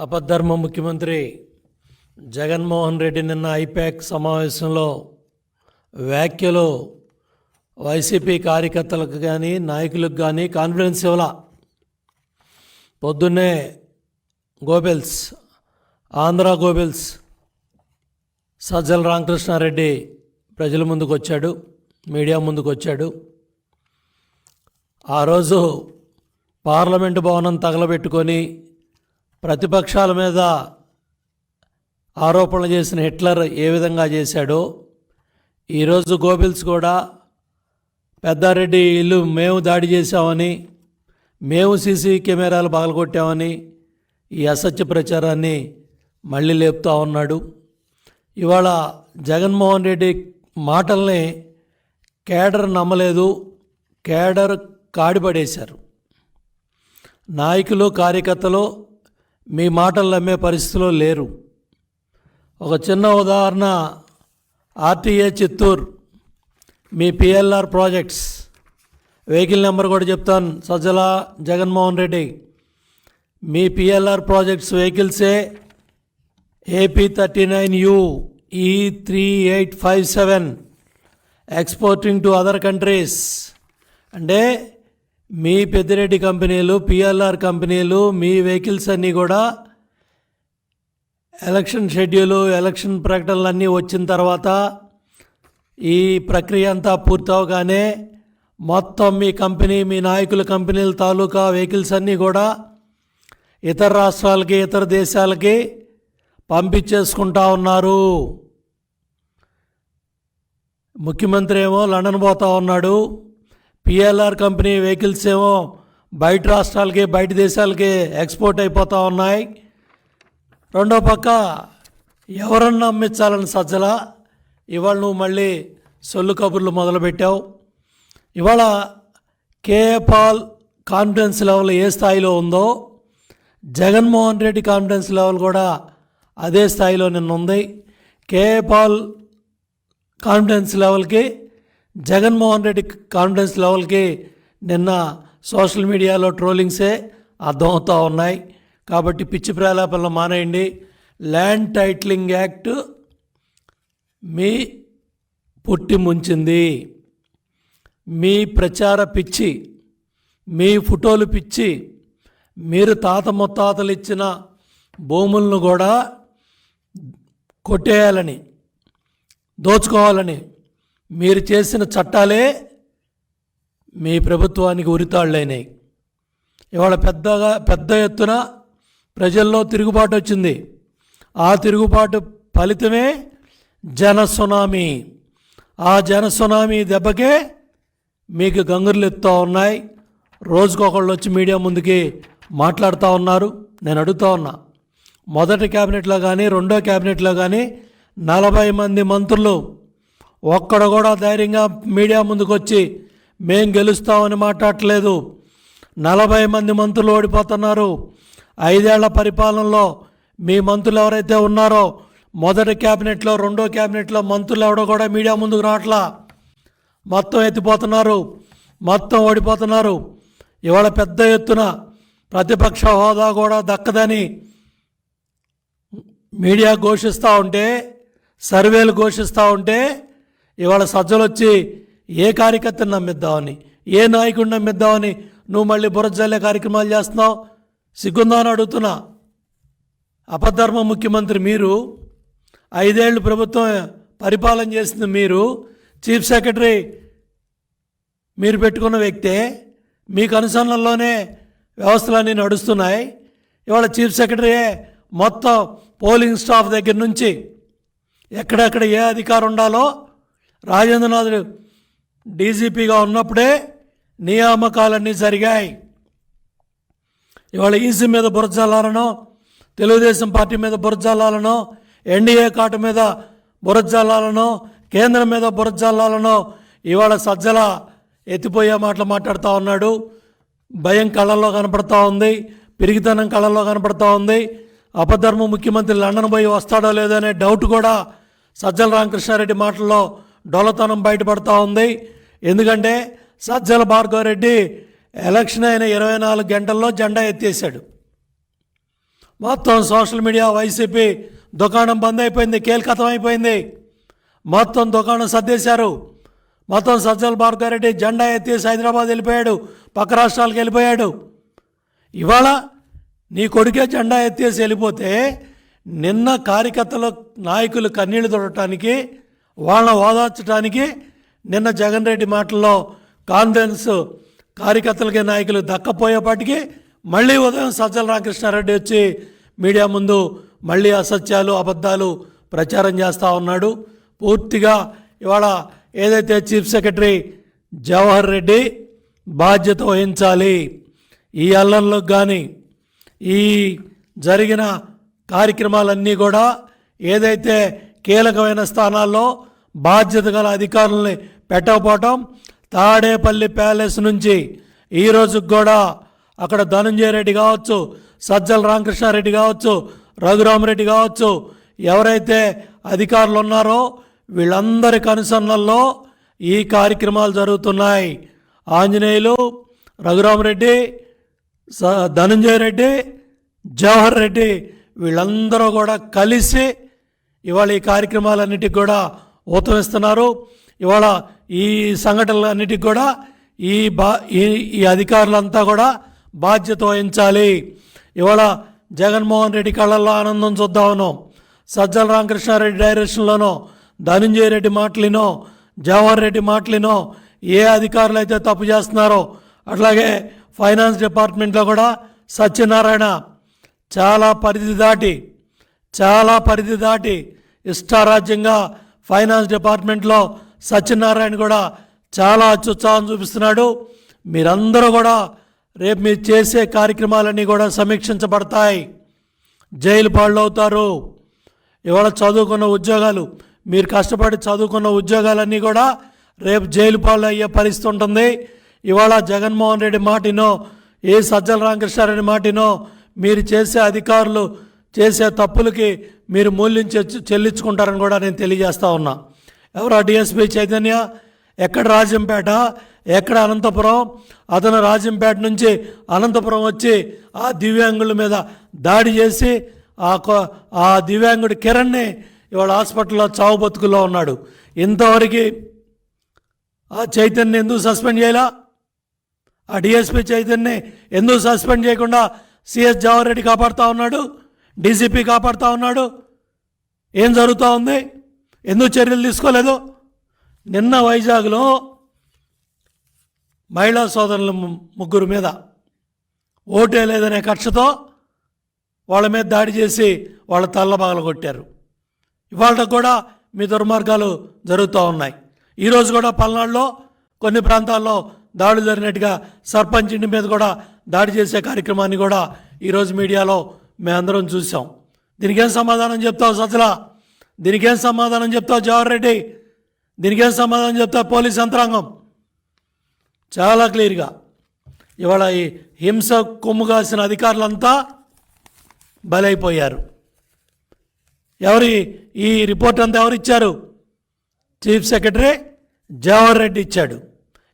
అపధర్మ ముఖ్యమంత్రి జగన్మోహన్ రెడ్డి నిన్న ఐపాక్ సమావేశంలో వ్యాఖ్యలు వైసీపీ కార్యకర్తలకు కానీ నాయకులకు కానీ కాన్ఫిడెన్స్ ఇవ్వాల. పొద్దున్నే గోబెల్స్ ఆంధ్ర గోబెల్స్ సజ్జల రామకృష్ణారెడ్డి ప్రజల ముందుకు వచ్చాడు మీడియా ముందుకు వచ్చాడు ఆ రోజు పార్లమెంటు భవనం తగలబెట్టుకొని ప్రతిపక్షాల మీద ఆరోపణలు చేసిన హిట్లర్ ఏ విధంగా చేశాడో ఈరోజు గోబిల్స్ కూడా పెద్దారెడ్డి ఇల్లు మేము దాడి చేశామని మేము సీసీ కెమెరాలు పగలగొట్టామని ఈ అసత్య ప్రచారాన్ని మళ్ళీ లేపుతూ ఉన్నాడు. ఇవాళ జగన్మోహన్ రెడ్డి మాటల్ని కేడర్ నమ్మలేదు కేడర్ కాడిపడేశారు. నాయకులు కార్యకర్తలు మీ మాటలు నమ్మే పరిస్థితిలో లేరు. ఒక చిన్న ఉదాహరణ ఆర్టీఏ చిత్తూరు. మీ పిఎల్ఆర్ ప్రాజెక్ట్స్. వెహికల్ నెంబర్ కూడా చెప్తాను. సజ్జల జగన్మోహన్ రెడ్డి. మీ PLR projects వెహికల్సే AP thirty nine U E three eight five seven exporting to other countries. అంటే మీ పెద్దిరెడ్డి కంపెనీలు పిఎల్ఆర్ కంపెనీలు మీ వెహికల్స్ అన్నీ కూడా ఎలక్షన్ షెడ్యూలు ఎలక్షన్ ప్రకటనలు అన్నీ వచ్చిన తర్వాత ఈ ప్రక్రియ అంతా పూర్తవగానే మొత్తం మీ కంపెనీ మీ నాయకుల కంపెనీల తాలూకా వెహికల్స్ అన్నీ కూడా ఇతర రాష్ట్రాలకి ఇతర దేశాలకి పంపించేసుకుంటా ఉన్నారు. ముఖ్యమంత్రి ఏమో లండన్ పోతా ఉన్నాడు. పిఎల్ఆర్ కంపెనీ వెహికల్స్ ఏమో బయట రాష్ట్రాలకి బయట దేశాలకి ఎక్స్పోర్ట్ అయిపోతూ ఉన్నాయి. రెండో పక్క ఎవరన్నా అమ్మించాలని సజ్జల ఇవాళ నువ్వు మళ్ళీ సొల్లు కబుర్లు మొదలుపెట్టావు. ఇవాళ కేపాల్ కాన్ఫిడెన్స్ లెవెల్ ఏ స్థాయిలో ఉందో జగన్మోహన్ రెడ్డి కాన్ఫిడెన్స్ లెవెల్ కూడా అదే స్థాయిలో నిన్న ఉంది కేపాల్ కాన్ఫిడెన్స్ లెవెల్కి జగన్మోహన్ రెడ్డి కాన్ఫిడెన్స్ లెవెల్కి నిన్న సోషల్ మీడియాలో ట్రోలింగ్సే అర్థమవుతూ ఉన్నాయి. కాబట్టి పిచ్చి ప్రేలాపనలు మానేయండి. ల్యాండ్ టైటిలింగ్ యాక్ట్ మీ పుట్టి ముంచింది. మీ ప్రచార పిచ్చి మీ ఫోటోలు పిచ్చి మీరు తాత ముత్తాతలు ఇచ్చిన భూములను కూడా కొట్టేయాలని దోచుకోవాలని మీరు చేసిన చట్టాలే మీ ప్రభుత్వానికి ఉరితాళ్ళైనాయి. ఇవాళ పెద్దగా పెద్ద ఎత్తున ప్రజల్లో తిరుగుబాటు వచ్చింది. ఆ తిరుగుబాటు ఫలితమే జన సునామీ. ఆ జన సునామీ దెబ్బకే మీకు గంగుర్లు ఎత్తుతూ ఉన్నాయి. రోజుకొకళ్ళు వచ్చి మీడియా ముందుకి మాట్లాడుతూ ఉన్నారు. నేను అడుగుతా ఉన్నా మొదటి క్యాబినెట్లో కానీ రెండో క్యాబినెట్లో కానీ నలభై మంది మంత్రులు ఒక్కడ కూడా ధైర్యంగా మీడియా ముందుకు వచ్చి మేం గెలుస్తామని మాట్లాడలేదు నలభై మంది మంత్రులు ఓడిపోతున్నారు. ఐదేళ్ళ పరిపాలనలో మీ మంత్రులు ఎవరైతే ఉన్నారో మొదటి క్యాబినెట్లో రెండో క్యాబినెట్లో మంత్రులు ఎవడో కూడా మీడియా ముందుకు రావట్లా. మొత్తం ఎత్తిపోతున్నారు. మొత్తం ఓడిపోతున్నారు. ఇవాళ పెద్ద ఎత్తున ప్రతిపక్ష హోదా కూడా దక్కదని మీడియా ఘోషిస్తూ ఉంటే సర్వేలు ఘోషిస్తూ ఉంటే ఇవాళ సజ్జలు వచ్చి ఏ కార్యకర్తను నమ్మిద్దామని ఏ నాయకుడిని నమ్మిద్దామని నువ్వు మళ్ళీ బురజల్లే కార్యక్రమాలు చేస్తున్నావు? సిగ్గుందా అని అడుగుతున్నా. అపధర్మ ముఖ్యమంత్రి మీరు ఐదేళ్ళు ప్రభుత్వం పరిపాలన చేసింది మీరు చీఫ్ సెక్రటరీ మీరు పెట్టుకున్న వ్యక్తే మీకు అనుసరణలోనే వ్యవస్థలన్నీ నడుస్తున్నాయి. ఇవాళ చీఫ్ సెక్రటరీయే మొత్తం పోలింగ్ స్టాఫ్ దగ్గర నుంచి ఎక్కడెక్కడ ఏ అధికారం ఉండాలో రాజేంద్రనాథుడు డీజీపీగా ఉన్నప్పుడే నియామకాలన్నీ జరిగాయి. ఇవాళ ఈసీ మీద బురజల్లాలనో తెలుగుదేశం పార్టీ మీద బురజల్లాలనో ఎన్డీఏ కాటు మీద బురజల్లాలనో కేంద్రం మీద బురజల్లాలనో ఇవాళ సజ్జల ఎత్తిపోయే మాటలు మాట్లాడుతూ ఉన్నాడు. భయం కళ్ళల్లో కనపడతా ఉంది. పిరిగితనం కళ్ళల్లో కనపడతా ఉంది. అపధర్మ ముఖ్యమంత్రి లండన్ పోయి వస్తాడో లేదో అనే డౌట్ కూడా సజ్జల రామకృష్ణారెడ్డి మాటల్లో డొలతనం బయటపడతా ఉంది. ఎందుకంటే సజ్జల భార్గవరెడ్డి ఎలక్షన్ అయిన ఇరవై నాలుగు గంటల్లో జెండా ఎత్తేసాడు మొత్తం సోషల్ మీడియా వైసీపీ దుకాణం బంద్ అయిపోయింది కీలకతం అయిపోయింది. మొత్తం దుకాణం సర్దేశారు. మొత్తం సజ్జల భార్గారెడ్డి జెండా ఎత్తేసి హైదరాబాద్ వెళ్ళిపోయాడు పక్క రాష్ట్రాలకు వెళ్ళిపోయాడు. ఇవాళ నీ కొడుకే జెండా ఎత్తేసి వెళ్ళిపోతే నిన్న కార్యకర్తల నాయకులు కన్నీళ్ళు తొడటానికి వాళ్ళని ఓదార్చడానికి నిన్న జగన్ రెడ్డి మాటల్లో కాన్ఫిడెన్స్ కార్యకర్తలకి నాయకులు దక్కపోయేపాటికి మళ్ళీ ఉదయం సజ్జల రామకృష్ణారెడ్డి వచ్చి మీడియా ముందు మళ్ళీ అసత్యాలు అబద్ధాలు ప్రచారం చేస్తూ ఉన్నాడు. పూర్తిగా ఇవాళ ఏదైతే చీఫ్ సెక్రటరీ జవహర్ రెడ్డి బాధ్యత వహించాలి ఈ అల్లంలో కానీ ఈ జరిగిన కార్యక్రమాలన్నీ కూడా ఏదైతే కీలకమైన స్థానాల్లో బాధ్యత గల అధికారుల్ని పెట్టకపోవటం తాడేపల్లి ప్యాలెస్ నుంచి ఈ కూడా అక్కడ ధనంజయ రెడ్డి కావచ్చు సజ్జల రామకృష్ణారెడ్డి కావచ్చు రఘురామరెడ్డి కావచ్చు ఎవరైతే అధికారులు ఉన్నారో వీళ్ళందరి కనుసన్నల్లో ఈ కార్యక్రమాలు జరుగుతున్నాయి. ఆంజనేయులు రఘురామరెడ్డి స ధనంజయ రెడ్డి జవహర్ రెడ్డి వీళ్ళందరూ కూడా కలిసి ఇవాళ ఈ కార్యక్రమాలన్నిటికి కూడా ఊతమిస్తున్నారు. ఇవాళ ఈ సంఘటనలన్నిటికి కూడా ఈ బా ఈ ఈ అధికారులంతా కూడా బాధ్యత వహించాలి. ఇవాళ జగన్మోహన్ రెడ్డి కళ్ళల్లో ఆనందం చూద్దాం సజ్జల రామకృష్ణారెడ్డి డైరెక్షన్లోనో ధనంజయ రెడ్డి మాటలినో జవహర్ రెడ్డి మాటలినో ఏ అధికారులు అయితే తప్పు చేస్తున్నారో అట్లాగే ఫైనాన్స్ డిపార్ట్మెంట్లో కూడా సత్యనారాయణ చాలా పరిధి దాటి చాలా పరిధి దాటి ఇష్టారాజ్యంగా ఫైనాన్స్ డిపార్ట్మెంట్లో సత్యనారాయణ కూడా చాలా అత్యుత్సాహం చూపిస్తున్నాడు. మీరందరూ కూడా రేపు మీరు చేసే కార్యక్రమాలన్నీ కూడా సమీక్షించబడతాయి. జైలు పాళ్ళవుతారు ఇవాళ చదువుకున్న ఉద్యోగాలు మీరు కష్టపడి చదువుకున్న ఉద్యోగాలన్నీ కూడా రేపు జైలు పాలు అయ్యే పరిస్థితి ఉంటుంది. ఇవాళ జగన్మోహన్ రెడ్డి మాటినో ఏ సజ్జల రామకృష్ణారెడ్డి మాటినో మీరు చేసే అధికారులు చేసే తప్పులకి మీరు మూల్యం చెల్లించుకుంటారని కూడా నేను తెలియజేస్తా ఉన్నా. ఎవరు డిఎస్పీ చైతన్య? ఎక్కడ రాజంపేట? ఎక్కడ అనంతపురం? అతను రాజంపేట నుంచి అనంతపురం వచ్చి ఆ దివ్యాంగుల మీద దాడి చేసి ఆ ఆ దివ్యాంగుడి కిరణ్ని ఇవాళ హాస్పిటల్లో చావు బతుకుల్లో ఉన్నాడు. ఇంతవరకు ఆ చైతన్య ఎందుకు సస్పెండ్ చేయాలా? ఆ డిఎస్పీ చైతన్యని ఎందుకు సస్పెండ్ చేయకుండా సిఎస్ జవహర్ రెడ్డి కాపాడుతూ ఉన్నాడు? డీసీపీ కాపాడుతూ ఉన్నాడు. ఏం జరుగుతూ ఉంది? ఎందుకు చర్యలు తీసుకోలేదు? నిన్న వైజాగ్లో మహిళా సోదరుల ముగ్గురు మీద ఓటే లేదనే కక్షతో వాళ్ళ మీద దాడి చేసి వాళ్ళ తల్ల కొట్టారు. ఇవాళ కూడా మీ దుర్మార్గాలు జరుగుతూ ఉన్నాయి. ఈరోజు కూడా పల్నాడులో కొన్ని ప్రాంతాల్లో దాడులు జరిగినట్టుగా సర్పంచ్ ఇంటి మీద కూడా దాడి చేసే కార్యక్రమాన్ని కూడా ఈరోజు మీడియాలో మేమందరం చూసాం దీనికేం సమాధానం చెప్తావు సజ్జల? దీనికేం సమాధానం చెప్తావు జవహర్ రెడ్డి? దీనికేం సమాధానం చెప్తావు పోలీస్ యంత్రాంగం? చాలా క్లియర్గా. ఇవాళ ఈ హింస కొమ్ము కాసిన అధికారులంతా బలైపోయారు. ఎవరి ఈ రిపోర్ట్ అంతా ఎవరు ఇచ్చారు? చీఫ్ సెక్రటరీ జవహర్ రెడ్డి ఇచ్చాడు.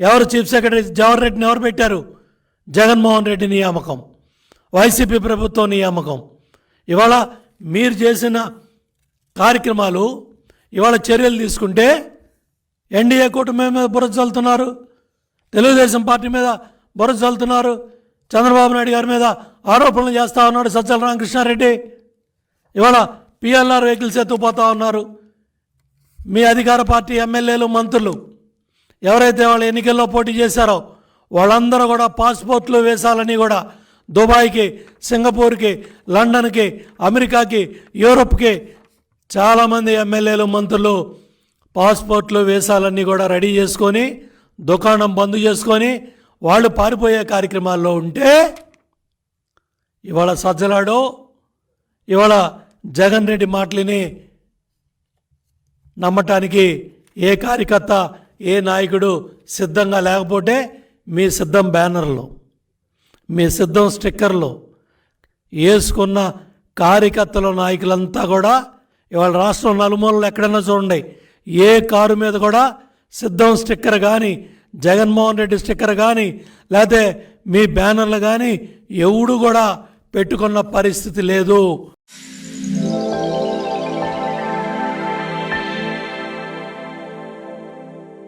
ఎవరు చీఫ్ సెక్రటరీ? జవహర్ రెడ్డిని ఎవరు పెట్టారు? జగన్మోహన్ రెడ్డి నియామకం. వైసీపీ ప్రభుత్వం నియామకం. ఇవాళ మీరు చేసిన కార్యక్రమాలు ఇవాళ చర్యలు తీసుకుంటే ఎన్డీఏ కూటమి మీద బురద చల్లుతున్నారు తెలుగుదేశం పార్టీ మీద బురద చల్లుతున్నారు చంద్రబాబు నాయుడు గారి మీద ఆరోపణలు చేస్తూ ఉన్నాడు సజ్జల రామకృష్ణారెడ్డి. ఇవాళ పిఎల్ఆర్ వెహికల్స్ ఎత్తుకుపోతూ ఉన్నారు. మీ అధికార పార్టీ ఎమ్మెల్యేలు మంత్రులు ఎవరైతే వాళ్ళు ఎన్నికల్లో పోటీ చేశారో వాళ్ళందరూ కూడా పాస్పోర్ట్లు వేసాలని కూడా దుబాయ్కి సింగపూర్కి లండన్కి అమెరికాకి యూరప్కి చాలామంది ఎమ్మెల్యేలు మంత్రులు పాస్పోర్ట్లు వేసాలన్నీ కూడా రెడీ చేసుకొని దుకాణం బంద్ చేసుకొని వాళ్ళు పారిపోయే కార్యక్రమాల్లో ఉంటే ఇవాళ సజ్జలాడు ఇవాళ జగన్ రెడ్డి మాటలని నమ్మటానికి ఏ కార్యకర్త ఏ నాయకుడు సిద్ధంగా లేకపోతే మీ సిద్ధం బ్యానర్లు. మీ సిద్ధం స్టిక్కర్లు. వేసుకున్న కార్యకర్తల నాయకులంతా కూడా ఇవాళ రాష్ట్రం నలుమూలలు ఎక్కడైనా చూడండి ఏ కారు మీద కూడా సిద్ధం స్టిక్కర్ కానీ జగన్మోహన్ రెడ్డి స్టిక్కర్ కానీ లేకపోతే మీ బ్యానర్లు కానీ ఎవడు కూడా పెట్టుకున్న పరిస్థితి లేదు.